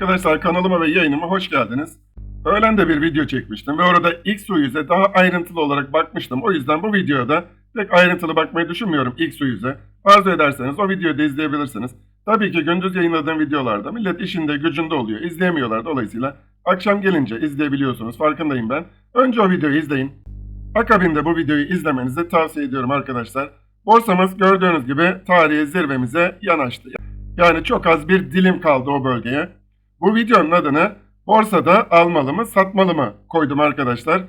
Arkadaşlar kanalıma ve yayınıma hoş geldiniz. Öğlen de bir video çekmiştim ve orada X yüze daha ayrıntılı olarak bakmıştım. O yüzden bu videoda pek ayrıntılı bakmayı düşünmüyorum X yüze. Arzu ederseniz o videoyu da izleyebilirsiniz. Tabii ki gündüz yayınladığım videolarda millet işinde gücünde oluyor. izleyemiyorlar dolayısıyla. Akşam gelince izleyebiliyorsunuz farkındayım ben. Önce o videoyu izleyin. Akabinde bu videoyu izlemenizi tavsiye ediyorum arkadaşlar. Borsamız gördüğünüz gibi tarihi zirvemize yanaştı. Yani çok az bir dilim kaldı o bölgeye. Bu videonun adını borsada almalı mı satmalı mı koydum arkadaşlar.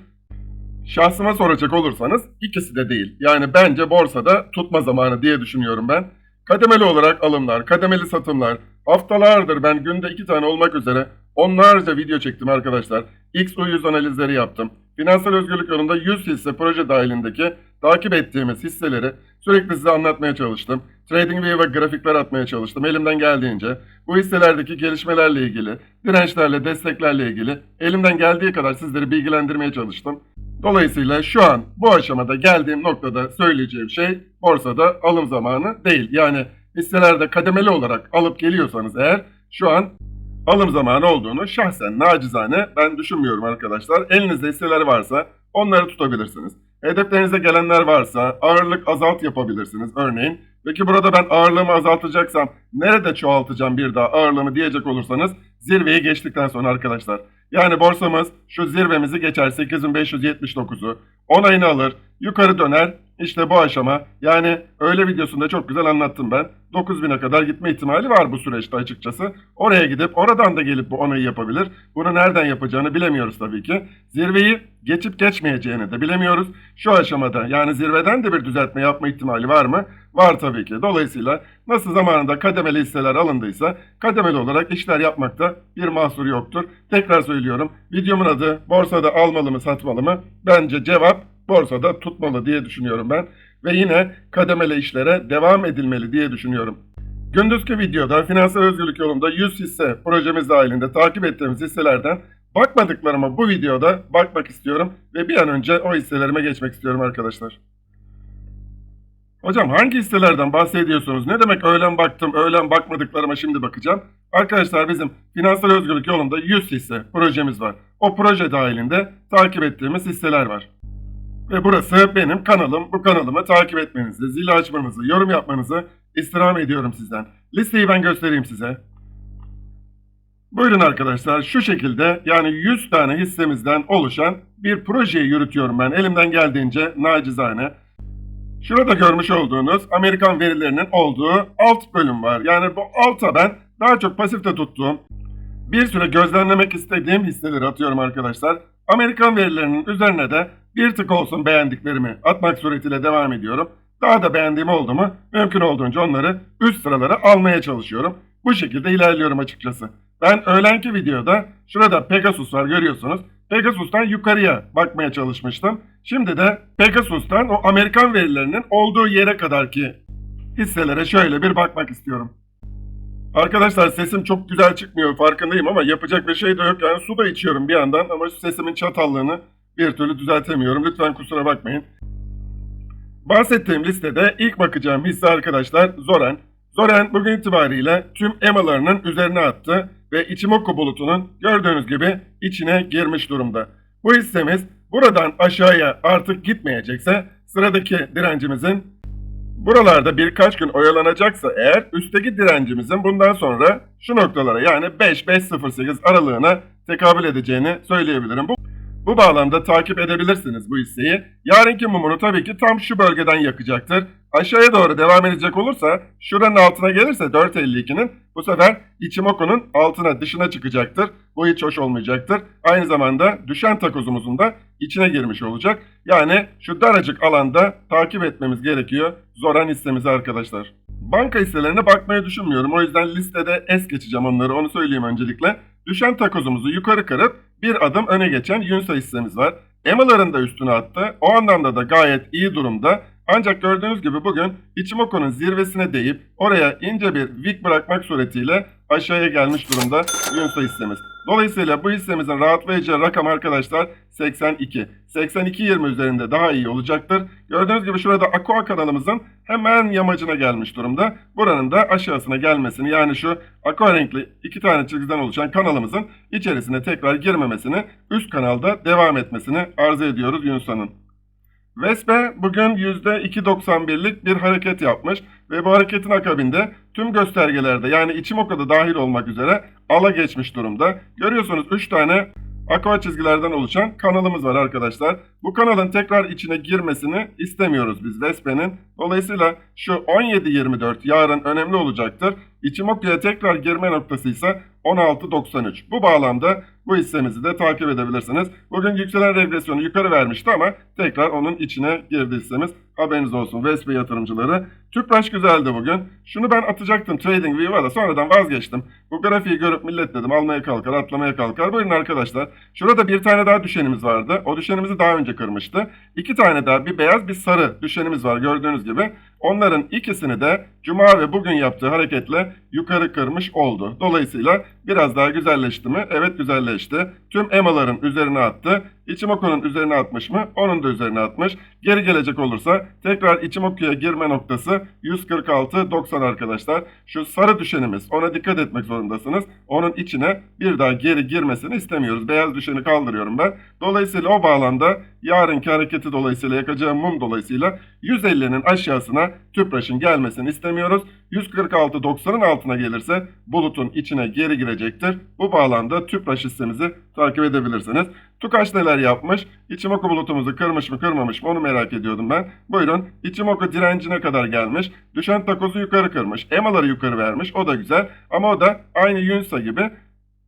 Şahsıma soracak olursanız ikisi de değil. Yani bence borsada tutma zamanı diye düşünüyorum ben. Kademeli olarak alımlar, kademeli satımlar. Haftalardır ben günde iki tane olmak üzere onlarca video çektim arkadaşlar. X100 analizleri yaptım. Finansal özgürlük yolunda 100 hisse proje dahilindeki takip ettiğimiz hisseleri sürekli size anlatmaya çalıştım. TradingView ve grafikler atmaya çalıştım elimden geldiğince. Bu hisselerdeki gelişmelerle ilgili, dirençlerle, desteklerle ilgili elimden geldiği kadar sizleri bilgilendirmeye çalıştım. Dolayısıyla şu an bu aşamada geldiğim noktada söyleyeceğim şey borsada alım zamanı değil. Yani hisselerde kademeli olarak alıp geliyorsanız eğer şu an alım zamanı olduğunu şahsen nacizane ben düşünmüyorum arkadaşlar. Elinizde hisseler varsa onları tutabilirsiniz. Hedeflerinize gelenler varsa ağırlık azalt yapabilirsiniz örneğin. Peki burada ben ağırlığımı azaltacaksam nerede çoğaltacağım bir daha ağırlığımı diyecek olursanız zirveyi geçtikten sonra arkadaşlar. Yani borsamız şu zirvemizi geçer 8579'u onayını alır yukarı döner işte bu aşama yani öyle videosunda çok güzel anlattım ben. 9000'e kadar gitme ihtimali var bu süreçte açıkçası. Oraya gidip oradan da gelip bu onayı yapabilir. Bunu nereden yapacağını bilemiyoruz tabii ki. Zirveyi geçip geçmeyeceğini de bilemiyoruz. Şu aşamada yani zirveden de bir düzeltme yapma ihtimali var mı? Var tabii ki. Dolayısıyla nasıl zamanında kademeli hisseler alındıysa kademeli olarak işler yapmakta bir mahsur yoktur. Tekrar söylüyorum. Videomun adı borsada almalı mı satmalı mı? Bence cevap borsada tutmalı diye düşünüyorum ben. Ve yine kademeli işlere devam edilmeli diye düşünüyorum. Gündüzki videoda finansal özgürlük yolunda 100 hisse projemiz dahilinde takip ettiğimiz hisselerden bakmadıklarıma bu videoda bakmak istiyorum ve bir an önce o hisselerime geçmek istiyorum arkadaşlar. Hocam hangi hisselerden bahsediyorsunuz? Ne demek öğlen baktım, öğlen bakmadıklarıma şimdi bakacağım. Arkadaşlar bizim finansal özgürlük yolunda 100 hisse projemiz var. O proje dahilinde takip ettiğimiz hisseler var. Ve burası benim kanalım. Bu kanalımı takip etmenizi, zili açmanızı, yorum yapmanızı istirham ediyorum sizden. Listeyi ben göstereyim size. Buyurun arkadaşlar şu şekilde yani 100 tane hissemizden oluşan bir projeyi yürütüyorum ben elimden geldiğince nacizane. Şurada görmüş olduğunuz Amerikan verilerinin olduğu alt bölüm var. Yani bu alta ben daha çok pasifte tuttuğum bir süre gözlemlemek istediğim hisseleri atıyorum arkadaşlar. Amerikan verilerinin üzerine de bir tık olsun beğendiklerimi atmak suretiyle devam ediyorum. Daha da beğendiğim oldu mu mümkün olduğunca onları üst sıralara almaya çalışıyorum. Bu şekilde ilerliyorum açıkçası. Ben öğlenki videoda şurada Pegasus var görüyorsunuz. Pegasus'tan yukarıya bakmaya çalışmıştım. Şimdi de Pegasus'tan o Amerikan verilerinin olduğu yere kadarki hisselere şöyle bir bakmak istiyorum. Arkadaşlar sesim çok güzel çıkmıyor farkındayım ama yapacak bir şey de yok. Yani su da içiyorum bir yandan ama sesimin çatallığını bir türlü düzeltemiyorum. Lütfen kusura bakmayın. Bahsettiğim listede ilk bakacağım hisse arkadaşlar Zoren. Zoren bugün itibariyle tüm EMA'larının üzerine attı ve Ichimoku bulutunun gördüğünüz gibi içine girmiş durumda. Bu hissemiz buradan aşağıya artık gitmeyecekse sıradaki direncimizin buralarda birkaç gün oyalanacaksa eğer üstteki direncimizin bundan sonra şu noktalara yani 5-5.08 aralığına tekabül edeceğini söyleyebilirim. Bu bu bağlamda takip edebilirsiniz bu hisseyi. Yarınki mumunu tabii ki tam şu bölgeden yakacaktır. Aşağıya doğru devam edecek olursa şuranın altına gelirse 4.52'nin bu sefer Ichimoku'nun altına dışına çıkacaktır. Bu hiç hoş olmayacaktır. Aynı zamanda düşen takozumuzun da içine girmiş olacak. Yani şu daracık alanda takip etmemiz gerekiyor Zoran hissemizi arkadaşlar. Banka hisselerine bakmayı düşünmüyorum. O yüzden listede es geçeceğim onları onu söyleyeyim öncelikle. Düşen takozumuzu yukarı kırıp bir adım öne geçen Yunsa hissemiz var. EMA'ların da üstüne attı. O anlamda da gayet iyi durumda. Ancak gördüğünüz gibi bugün Ichimoku'nun zirvesine değip oraya ince bir wick bırakmak suretiyle aşağıya gelmiş durumda Yunsa hissemiz. Dolayısıyla bu hissemizin rahatlayacağı rakam arkadaşlar 82. 82.20 üzerinde daha iyi olacaktır. Gördüğünüz gibi şurada Aqua kanalımızın hemen yamacına gelmiş durumda. Buranın da aşağısına gelmesini yani şu aqua renkli iki tane çizgiden oluşan kanalımızın içerisine tekrar girmemesini, üst kanalda devam etmesini arzu ediyoruz Yunsa'nın. Vespe bugün %2.91'lik bir hareket yapmış ve bu hareketin akabinde tüm göstergelerde yani Ichimoku'da dahil olmak üzere ala geçmiş durumda. Görüyorsunuz 3 tane aqua çizgilerden oluşan kanalımız var arkadaşlar. Bu kanalın tekrar içine girmesini istemiyoruz biz Vespe'nin. Dolayısıyla şu 17.24 yarın önemli olacaktır. Ichimoku'ya tekrar girme noktası ise 16.93. Bu bağlamda bu hissemizi de takip edebilirsiniz. Bugün yükselen regresyonu yukarı vermişti ama tekrar onun içine girdi hissemiz. Haberiniz olsun Vespe yatırımcıları. Tüpraş güzeldi bugün. Şunu ben atacaktım TradingView'a da sonradan vazgeçtim. Bu grafiği görüp millet dedim almaya kalkar atlamaya kalkar. Buyurun arkadaşlar. Şurada bir tane daha düşenimiz vardı. O düşenimizi daha önce kırmıştı. İki tane daha bir beyaz bir sarı düşenimiz var gördüğünüz gibi. Onların ikisini de Cuma ve bugün yaptığı hareketle yukarı kırmış oldu. Dolayısıyla biraz daha güzelleşti mi? Evet güzelleşti. Tüm EMA'ların üzerine attı. Ichimoku'nun üzerine atmış mı? Onun da üzerine atmış. Geri gelecek olursa tekrar Ichimoku'ya girme noktası 146.90 arkadaşlar. Şu sarı düşenimiz ona dikkat etmek zorundasınız. Onun içine bir daha geri girmesini istemiyoruz. Beyaz düşeni kaldırıyorum ben. Dolayısıyla o bağlamda yarınki hareketi dolayısıyla yakacağım mum dolayısıyla 150'nin aşağısına tüpraşın gelmesini istemiyoruz. 146.90'ın altına gelirse bulutun içine geri girecektir. Bu bağlamda tüpraş hissemizi takip edebilirsiniz. Tukaş neler yapmış? Ichimoku bulutumuzu kırmış mı kırmamış mı onu merak ediyordum ben. Buyurun Ichimoku direncine kadar gelmiş. Düşen takozu yukarı kırmış. EMA'ları yukarı vermiş. O da güzel. Ama o da aynı Yunsa gibi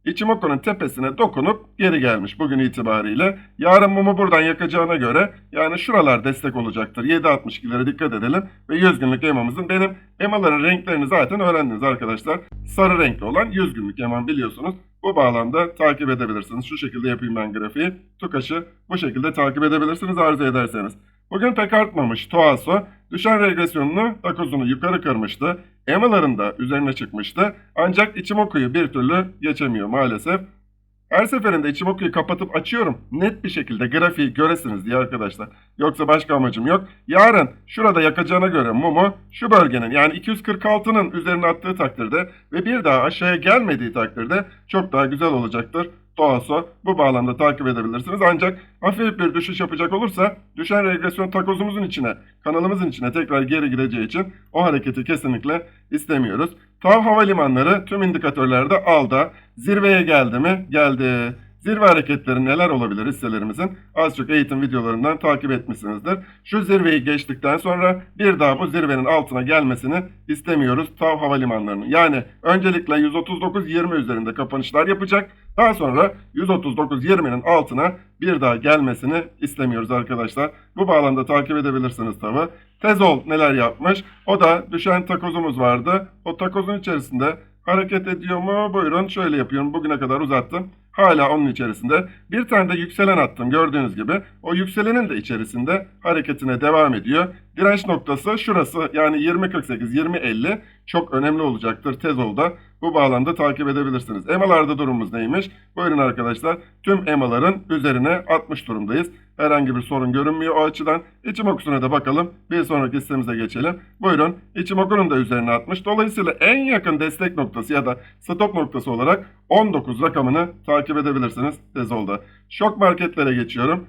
Ichimoku'nun tepesine dokunup geri gelmiş bugün itibariyle. Yarın mumu buradan yakacağına göre yani şuralar destek olacaktır. 7.62'lere dikkat edelim. Ve 100 günlük EMA'mızın benim EMA'ların renklerini zaten öğrendiniz arkadaşlar. Sarı renkli olan 100 günlük EMA biliyorsunuz. Bu bağlamda takip edebilirsiniz. Şu şekilde yapayım ben grafiği. Tukaş'ı bu şekilde takip edebilirsiniz arzu ederseniz. Bugün pek artmamış Toaso. Düşen regresyonunu takozunu yukarı kırmıştı. EMA'ların da üzerine çıkmıştı. Ancak Ichimoku'yu bir türlü geçemiyor maalesef. Her seferinde Ichimoku'yu kapatıp açıyorum. Net bir şekilde grafiği göresiniz diye arkadaşlar. Yoksa başka amacım yok. Yarın şurada yakacağına göre mumu şu bölgenin yani 246'nın üzerine attığı takdirde ve bir daha aşağıya gelmediği takdirde çok daha güzel olacaktır. Doğası bu bağlamda takip edebilirsiniz. Ancak hafif bir düşüş yapacak olursa düşen regresyon takozumuzun içine, kanalımızın içine tekrar geri gireceği için o hareketi kesinlikle istemiyoruz. Tav havalimanları tüm indikatörlerde alda. Zirveye geldi mi? Geldi. Zirve hareketleri neler olabilir hisselerimizin az çok eğitim videolarından takip etmişsinizdir. Şu zirveyi geçtikten sonra bir daha bu zirvenin altına gelmesini istemiyoruz TAV havalimanlarının. Yani öncelikle 139.20 üzerinde kapanışlar yapacak. Daha sonra 139.20'nin altına bir daha gelmesini istemiyoruz arkadaşlar. Bu bağlamda takip edebilirsiniz tabi. Tezol neler yapmış? O da düşen takozumuz vardı. O takozun içerisinde hareket ediyor mu? Buyurun şöyle yapıyorum. Bugüne kadar uzattım. Hala onun içerisinde. Bir tane de yükselen attım gördüğünüz gibi. O yükselenin de içerisinde hareketine devam ediyor. Direnç noktası şurası yani 20.48-20.50 çok önemli olacaktır Tezol'da. Bu bağlamda takip edebilirsiniz. EMA'larda durumumuz neymiş? Buyurun arkadaşlar. Tüm EMA'ların üzerine atmış durumdayız. Herhangi bir sorun görünmüyor o açıdan. İçimoku'suna da bakalım. Bir sonraki listemize geçelim. Buyurun. İçimoku'nun da üzerine atmış. Dolayısıyla en yakın destek noktası ya da stop noktası olarak 19 rakamını takip edebilirsiniz Tezol'da. Şok marketlere geçiyorum.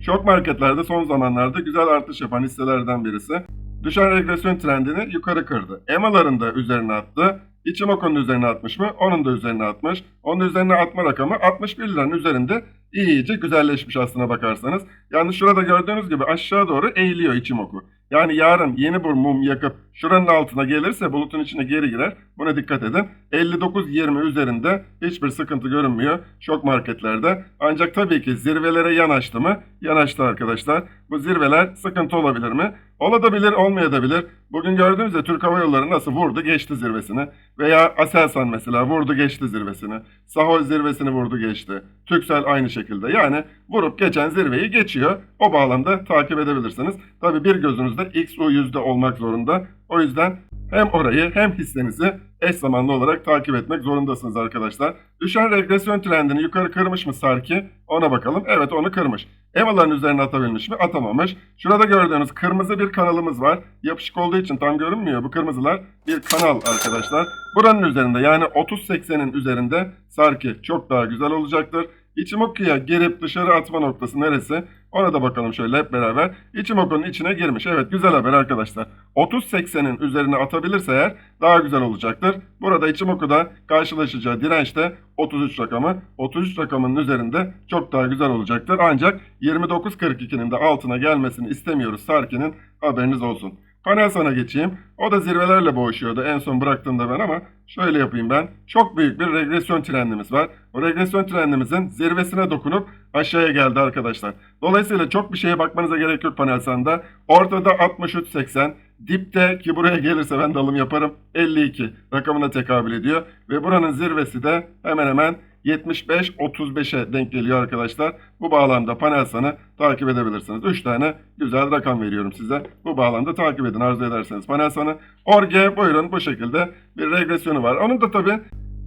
Şok marketlerde son zamanlarda güzel artış yapan hisselerden birisi. Düşen regresyon trendini yukarı kırdı. EMA'ların da üzerine attı. Ichimoku'nun üzerine atmış mı? Onun da üzerine atmış. Onun üzerine atma rakamı 61 liranın üzerinde iyice güzelleşmiş aslına bakarsanız. Yani şurada gördüğünüz gibi aşağı doğru eğiliyor Ichimoku. Yani yarın yeni bir mum yakıp şuranın altına gelirse bulutun içine geri girer. Buna dikkat edin. 59.20 üzerinde hiçbir sıkıntı görünmüyor şok marketlerde. Ancak tabii ki zirvelere yanaştı mı? Yanaştı arkadaşlar. Bu zirveler sıkıntı olabilir mi? Olabilir, olmayabilir. Bugün gördüğünüz gibi Türk Hava Yolları nasıl vurdu geçti zirvesini. Veya Aselsan mesela vurdu geçti zirvesini. Sahol zirvesini vurdu geçti. Türksel aynı şekilde. Yani vurup geçen zirveyi geçiyor. O bağlamda takip edebilirsiniz. Tabii bir gözünüzde XU yüzde olmak zorunda. O yüzden hem orayı hem hissenizi eş zamanlı olarak takip etmek zorundasınız arkadaşlar. Düşen regresyon trendini yukarı kırmış mı Sarki? Ona bakalım. Evet onu kırmış. EMA'ların üzerine atabilmiş mi? Atamamış. Şurada gördüğünüz kırmızı bir kanalımız var. Yapışık olduğu için tam görünmüyor. Bu kırmızılar bir kanal arkadaşlar. Buranın üzerinde yani 30-80'in üzerinde Sarki çok daha güzel olacaktır. İçimoku'ya girip dışarı atma noktası neresi? Ona da bakalım şöyle hep beraber. İçimoku'nun içine girmiş. Evet güzel haber arkadaşlar. 30-80'in üzerine atabilirse eğer daha güzel olacaktır. Burada Ichimoku'da karşılaşacağı direnç de 33 rakamı. 33 rakamının üzerinde çok daha güzel olacaktır. Ancak 29.42'nin de altına gelmesini istemiyoruz Sarki'nin haberiniz olsun. Panel sana geçeyim. O da zirvelerle boğuşuyordu en son bıraktığımda ben ama şöyle yapayım ben. Çok büyük bir regresyon trendimiz var. O regresyon trendimizin zirvesine dokunup aşağıya geldi arkadaşlar. Dolayısıyla çok bir şeye bakmanıza gerek yok panel sanda. Ortada 63.80. Dipte ki buraya gelirse ben de alım yaparım 52 rakamına tekabül ediyor. Ve buranın zirvesi de hemen hemen 75-35'e denk geliyor arkadaşlar. Bu bağlamda panel sanı takip edebilirsiniz. 3 tane güzel rakam veriyorum size. Bu bağlamda takip edin arzu ederseniz panel sanı. Orge buyurun bu şekilde bir regresyonu var. Onun da tabi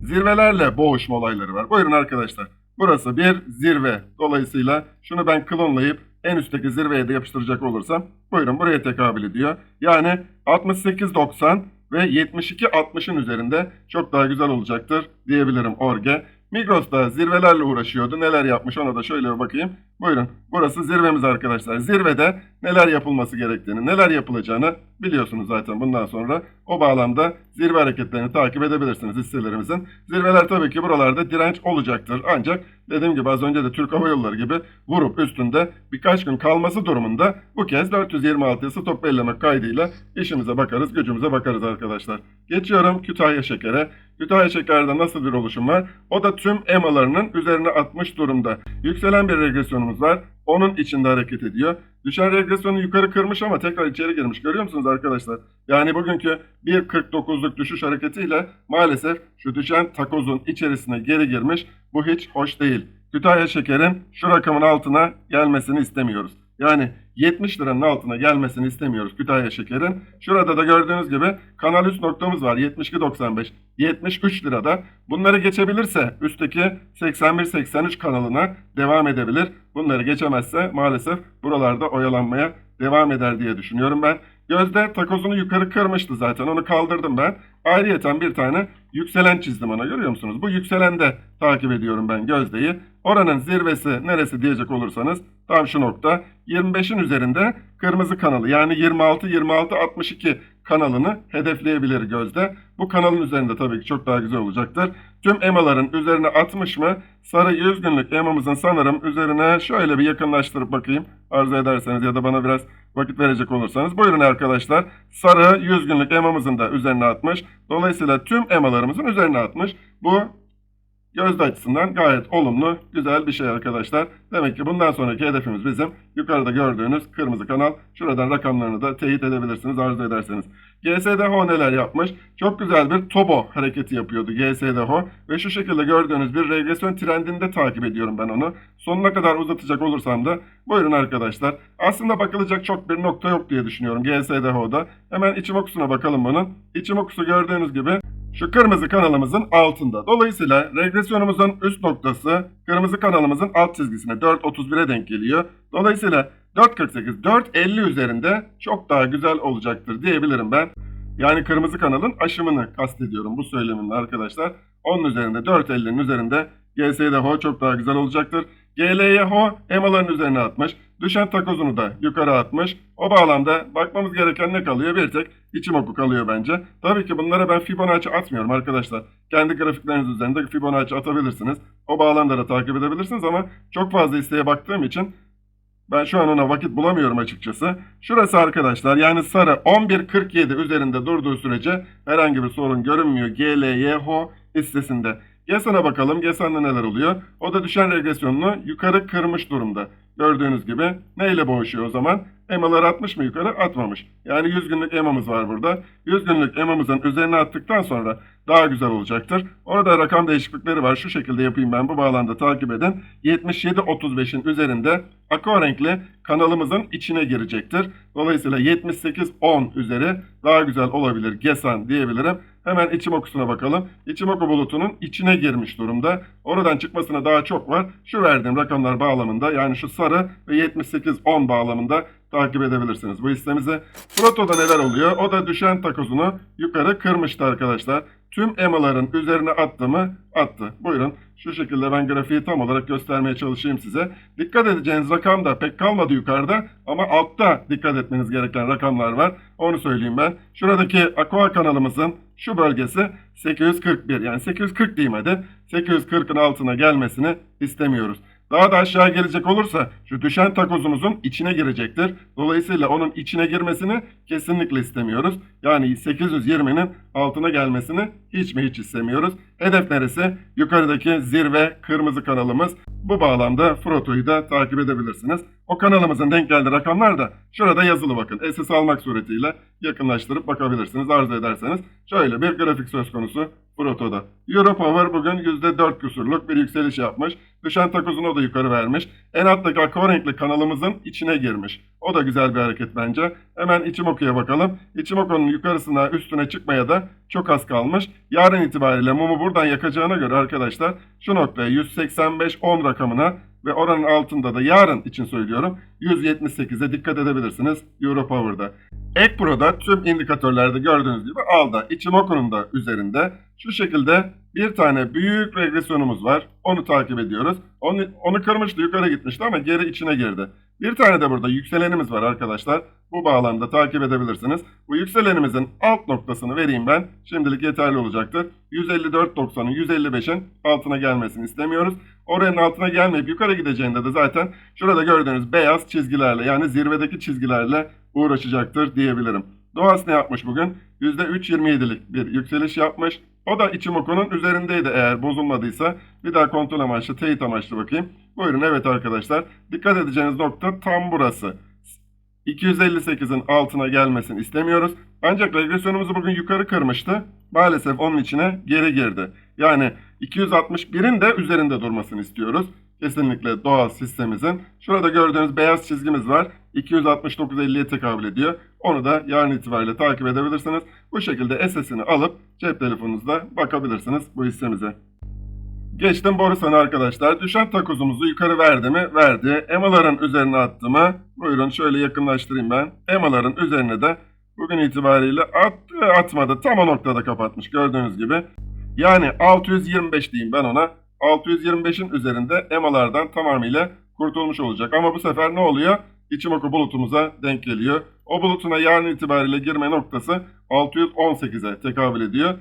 zirvelerle boğuşma olayları var. Buyurun arkadaşlar. Burası bir zirve. Dolayısıyla şunu ben klonlayıp en üstteki zirveye de yapıştıracak olursam buyurun buraya tekabül ediyor. Yani 68.90 ve 72.60'ın üzerinde çok daha güzel olacaktır diyebilirim Orge. Migros da zirvelerle uğraşıyordu. Neler yapmış ona da şöyle bir bakayım. Buyurun. Burası zirvemiz arkadaşlar. Zirvede neler yapılması gerektiğini, neler yapılacağını biliyorsunuz zaten bundan sonra. O bağlamda zirve hareketlerini takip edebilirsiniz hisselerimizin. Zirveler tabii ki buralarda direnç olacaktır. Ancak dediğim gibi az önce de Türk Hava Yolları gibi vurup üstünde birkaç gün kalması durumunda bu kez 426'yı stop bellemek kaydıyla işimize bakarız, gücümüze bakarız arkadaşlar. Geçiyorum Kütahya Şeker'e. Kütahya Şeker'de nasıl bir oluşum var? O da tüm EMA'larının üzerine atmış durumda. Yükselen bir regresyonumuz var. Onun içinde hareket ediyor. Düşen regresyonu yukarı kırmış ama tekrar içeri girmiş. Görüyor musunuz arkadaşlar? Yani bugünkü 1.49'luk düşüş hareketiyle maalesef şu düşen takozun içerisine geri girmiş. Bu hiç hoş değil. Kütahya Şeker'in şu rakamın altına gelmesini istemiyoruz. Yani 70 liranın altına gelmesini istemiyoruz Kütahya Şeker'in. Şurada da gördüğünüz gibi kanal üst noktamız var 72.95. 73 lirada. Bunları geçebilirse üstteki 81-83 kanalına devam edebilir. Bunları geçemezse maalesef buralarda oyalanmaya devam eder diye düşünüyorum ben. Gözde takozunu yukarı kırmıştı zaten onu kaldırdım ben. Ayrıyeten bir tane yükselen çizdim ona görüyor musunuz? Bu yükselende takip ediyorum ben Gözde'yi. Oranın zirvesi neresi diyecek olursanız tam şu nokta 25'in üzerinde kırmızı kanalı yani 26-26-62 kanalını hedefleyebilir Gözde. Bu kanalın üzerinde tabii ki çok daha güzel olacaktır. Tüm EMA'ların üzerine atmış mı? Sarı 100 günlük EMA'mızın sanırım üzerine şöyle bir yakınlaştırıp bakayım. Arzu ederseniz ya da bana biraz vakit verecek olursanız. Buyurun arkadaşlar. Sarı 100 günlük EMA'mızın da üzerine atmış. Dolayısıyla tüm EMA'larımızın üzerine atmış. Bu Gözde açısından gayet olumlu, güzel bir şey arkadaşlar. Demek ki bundan sonraki hedefimiz bizim yukarıda gördüğünüz kırmızı kanal. Şuradan rakamlarını da teyit edebilirsiniz arzu ederseniz. GSDHO neler yapmış? Çok güzel bir tobo hareketi yapıyordu GSDHO. Ve şu şekilde gördüğünüz bir regresyon trendinde takip ediyorum ben onu. Sonuna kadar uzatacak olursam da buyurun arkadaşlar. Aslında bakılacak çok bir nokta yok diye düşünüyorum GSDHO'da. Hemen içimokusuna bakalım bunun. İçimokusu gördüğünüz gibi şu kırmızı kanalımızın altında. Dolayısıyla regresyonumuzun üst noktası kırmızı kanalımızın alt çizgisine 4.31'e denk geliyor. Dolayısıyla 4.48, 4.50 üzerinde çok daha güzel olacaktır diyebilirim ben. Yani kırmızı kanalın aşımını kastediyorum bu söylemimle arkadaşlar. Onun üzerinde 4.50'nin üzerinde GSDHO çok daha güzel olacaktır. GLYHO EMA'ların üzerine atmış. Düşen takozunu da yukarı atmış. O bağlamda bakmamız gereken ne kalıyor? Bir tek Ichimoku kalıyor bence. Tabii ki bunlara ben Fibonacci atmıyorum arkadaşlar. Kendi grafikleriniz üzerinde Fibonacci atabilirsiniz. O bağlamda da takip edebilirsiniz ama çok fazla isteğe baktığım için Ben şu an ona vakit bulamıyorum açıkçası. Şurası arkadaşlar yani sarı 11.47 üzerinde durduğu sürece herhangi bir sorun görünmüyor. GLYH hissesinde. GESAN'a bakalım. GESAN'da neler oluyor? O da düşen regresyonunu yukarı kırmış durumda. Gördüğünüz gibi neyle boğuşuyor o zaman? EMA'ları atmış mı yukarı? Atmamış. Yani 100 günlük EMA'mız var burada. 100 günlük EMA'mızın üzerine attıktan sonra daha güzel olacaktır. Orada rakam değişiklikleri var. Şu şekilde yapayım ben. Bu bağlamda takip edin. 77.35'in üzerinde renkli kanalımızın içine girecektir. Dolayısıyla 78.10 üzeri daha güzel olabilir. GESAN diyebilirim. Hemen içim okusuna bakalım. İçim oku bulutunun içine girmiş durumda. Oradan çıkmasına daha çok var. Şu verdiğim rakamlar bağlamında yani şu sarı ve 78.10 bağlamında takip edebilirsiniz bu hissemizi. Proto'da neler oluyor? O da düşen takozunu yukarı kırmıştı arkadaşlar. Tüm EMA'ların üzerine attı mı? Attı. Buyurun. Şu şekilde ben grafiği tam olarak göstermeye çalışayım size. Dikkat edeceğiniz rakam da pek kalmadı yukarıda ama altta dikkat etmeniz gereken rakamlar var. Onu söyleyeyim ben. Şuradaki Aqua kanalımızın şu bölgesi 841 yani 840 diyeyim hadi. 840'ın altına gelmesini istemiyoruz. Daha da aşağı gelecek olursa şu düşen takozumuzun içine girecektir. Dolayısıyla onun içine girmesini kesinlikle istemiyoruz. Yani 820'nin altına gelmesini hiç mi hiç istemiyoruz. Hedef neresi? Yukarıdaki zirve kırmızı kanalımız. Bu bağlamda Froto'yu da takip edebilirsiniz. O kanalımızın denk geldiği rakamlar da şurada yazılı bakın. SS almak suretiyle yakınlaştırıp bakabilirsiniz arzu ederseniz. Şöyle bir grafik söz konusu Froto'da. Europower bugün %4 küsurluk bir yükseliş yapmış. Düşen takozunu da yukarı vermiş. En alttaki aqua renkli kanalımızın içine girmiş. O da güzel bir hareket bence. Hemen Ichimoku'ya bakalım. Ichimoku'nun yukarısına üstüne çıkmaya da çok az kalmış. Yarın itibariyle mumu buradan yakacağına göre arkadaşlar şu noktaya 185-10 rakamına ve oranın altında da yarın için söylüyorum 178'e dikkat edebilirsiniz Europower'da. Ekpro'da tüm indikatörlerde gördüğünüz gibi alda. Ichimoku'nun da üzerinde. Şu şekilde bir tane büyük regresyonumuz var. Onu takip ediyoruz. Onu, onu kırmıştı yukarı gitmişti ama geri içine girdi. Bir tane de burada yükselenimiz var arkadaşlar. Bu bağlamda takip edebilirsiniz. Bu yükselenimizin alt noktasını vereyim ben. Şimdilik yeterli olacaktır. 154.90'ın 155'in altına gelmesini istemiyoruz. Oranın altına gelmeyip yukarı gideceğinde de zaten şurada gördüğünüz beyaz çizgilerle yani zirvedeki çizgilerle uğraşacaktır diyebilirim. Doğas ne yapmış bugün? %3.27'lik bir yükseliş yapmış. O da Ichimoku'nun üzerindeydi eğer bozulmadıysa. Bir daha kontrol amaçlı, teyit amaçlı bakayım. Buyurun evet arkadaşlar. Dikkat edeceğiniz nokta tam burası. 258'in altına gelmesini istemiyoruz. Ancak regresyonumuzu bugün yukarı kırmıştı. Maalesef onun içine geri girdi. Yani 261'in de üzerinde durmasını istiyoruz. Kesinlikle doğal sistemimizin. Şurada gördüğünüz beyaz çizgimiz var. 269.50'ye tekabül ediyor. Onu da yarın itibariyle takip edebilirsiniz. Bu şekilde SS'ini alıp cep telefonunuzda bakabilirsiniz bu hissemize. Geçtim Borusan'a arkadaşlar. Düşen takozumuzu yukarı verdi mi? Verdi. EMA'ların üzerine attı mı? Buyurun şöyle yakınlaştırayım ben. EMA'ların üzerine de bugün itibariyle attı atmadı. Tam o noktada kapatmış gördüğünüz gibi. Yani 625 diyeyim ben ona. 625'in üzerinde EMA'lardan tamamıyla kurtulmuş olacak. Ama bu sefer ne oluyor? İçimoku bulutumuza denk geliyor. O bulutuna yarın itibariyle girme noktası 618'e tekabül ediyor.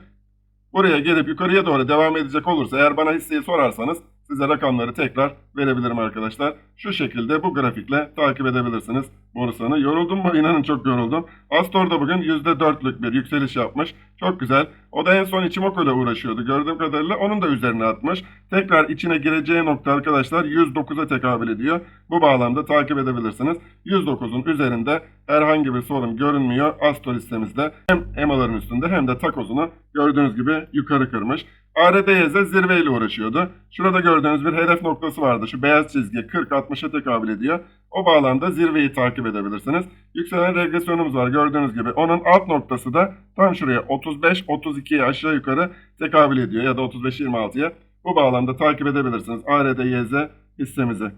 Buraya gelip yukarıya doğru devam edecek olursa eğer bana hisseyi sorarsanız size rakamları tekrar verebilirim arkadaşlar. Şu şekilde bu grafikle takip edebilirsiniz borsanı. Yoruldum mu? İnanın çok yoruldum. Astor'da bugün %4'lük bir yükseliş yapmış. Çok güzel. O da en son Ichimoku ile uğraşıyordu. Gördüğüm kadarıyla onun da üzerine atmış. Tekrar içine gireceği nokta arkadaşlar 109'a tekabül ediyor. Bu bağlamda takip edebilirsiniz. 109'un üzerinde herhangi bir sorun görünmüyor Astor listemizde. Hem EMA'ların üstünde hem de takozunu gördüğünüz gibi yukarı kırmış. ARDYZ zirveyle uğraşıyordu. Şurada gördüğünüz bir hedef noktası vardı. Şu beyaz çizgi 40-60'a tekabül ediyor. O bağlamda zirveyi takip edebilirsiniz. Yükselen regresyonumuz var gördüğünüz gibi. Onun alt noktası da tam şuraya 35-32'ye aşağı yukarı tekabül ediyor ya da 35-26'ya. Bu bağlamda takip edebilirsiniz ARDYZ hissemizi.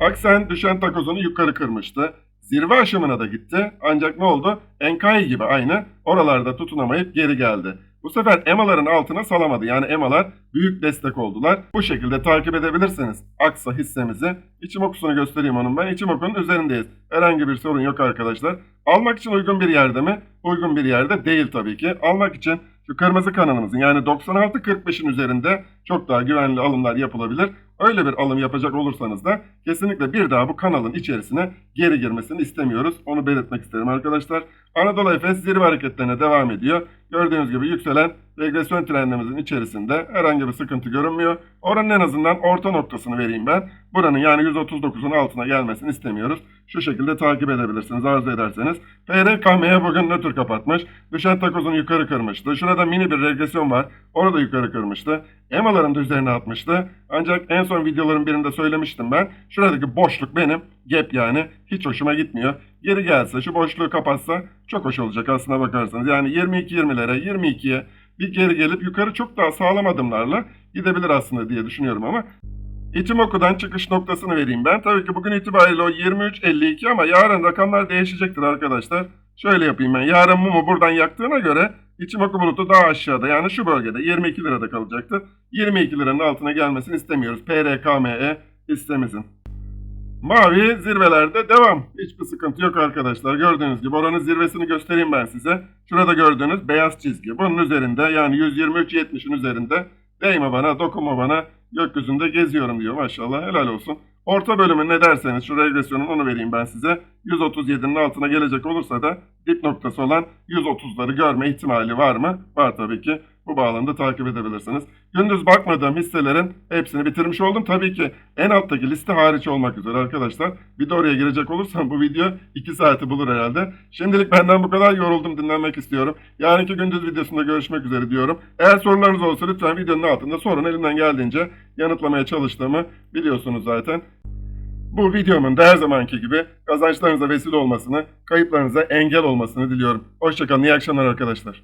Aksen düşen takozunu yukarı kırmıştı. Zirve aşımına da gitti. Ancak ne oldu? Enkai gibi aynı. Oralarda tutunamayıp geri geldi. Bu sefer EMA'ların altına salamadı. Yani EMA'lar büyük destek oldular. Bu şekilde takip edebilirsiniz Aksa hissemizi. İçimokusunu göstereyim onun ben. İçimoku'nun üzerindeyiz. Herhangi bir sorun yok arkadaşlar. Almak için uygun bir yerde mi? Uygun bir yerde değil tabii ki. Almak için şu kırmızı kanalımızın yani 96.45'in üzerinde çok daha güvenli alımlar yapılabilir. Öyle bir alım yapacak olursanız da kesinlikle bir daha bu kanalın içerisine geri girmesini istemiyoruz. Onu belirtmek isterim arkadaşlar. Anadolu Efes zirve hareketlerine devam ediyor. Gördüğünüz gibi yükselen regresyon trendimizin içerisinde herhangi bir sıkıntı görünmüyor. Oranın en azından orta noktasını vereyim ben. Buranın yani 139'un altına gelmesini istemiyoruz. Şu şekilde takip edebilirsiniz arzu ederseniz. FRKM'ye bugün nötr kapatmış. Düşen takozunu yukarı kırmıştı. Şurada mini bir regresyon var. Onu da yukarı kırmıştı. EMA'ların da üzerine atmıştı. Ancak en son videoların birinde söylemiştim ben. Şuradaki boşluk benim. Gap yani. Hiç hoşuma gitmiyor. Geri gelse şu boşluğu kapatsa çok hoş olacak aslına bakarsanız. Yani 22-20'lere 22'ye bir geri gelip yukarı çok daha sağlam adımlarla gidebilir aslında diye düşünüyorum ama İçimoku'dan çıkış noktasını vereyim ben. Tabii ki bugün itibariyle o 23.52 ama yarın rakamlar değişecektir arkadaşlar. Şöyle yapayım ben. Yarın mumu buradan yaktığına göre İçimoku bulutu daha aşağıda yani şu bölgede 22 lirada kalacaktır. 22 liranın altına gelmesini istemiyoruz. PRKME listemizin. Mavi zirvelerde devam. Hiçbir sıkıntı yok arkadaşlar. Gördüğünüz gibi oranın zirvesini göstereyim ben size. Şurada gördüğünüz beyaz çizgi. Bunun üzerinde yani 123.70'in üzerinde değme bana, dokunma bana, gökyüzünde geziyorum diyor maşallah. Helal olsun. Orta bölümü ne derseniz şu regresyonun onu vereyim ben size. 137'nin altına gelecek olursa da dip noktası olan 130'ları görme ihtimali var mı? Var tabii ki. Bu bağlamda takip edebilirsiniz. Gündüz bakmadığım hisselerin hepsini bitirmiş oldum. Tabii ki en alttaki liste hariç olmak üzere arkadaşlar. Bir de oraya girecek olursam bu video 2 saati bulur herhalde. Şimdilik benden bu kadar yoruldum dinlenmek istiyorum. Yarınki gündüz videosunda görüşmek üzere diyorum. Eğer sorularınız olursa lütfen videonun altında sorun. Elimden geldiğince yanıtlamaya çalıştığımı biliyorsunuz zaten. Bu videomun da her zamanki gibi kazançlarınıza vesile olmasını, kayıplarınıza engel olmasını diliyorum. Hoşçakalın, iyi akşamlar arkadaşlar.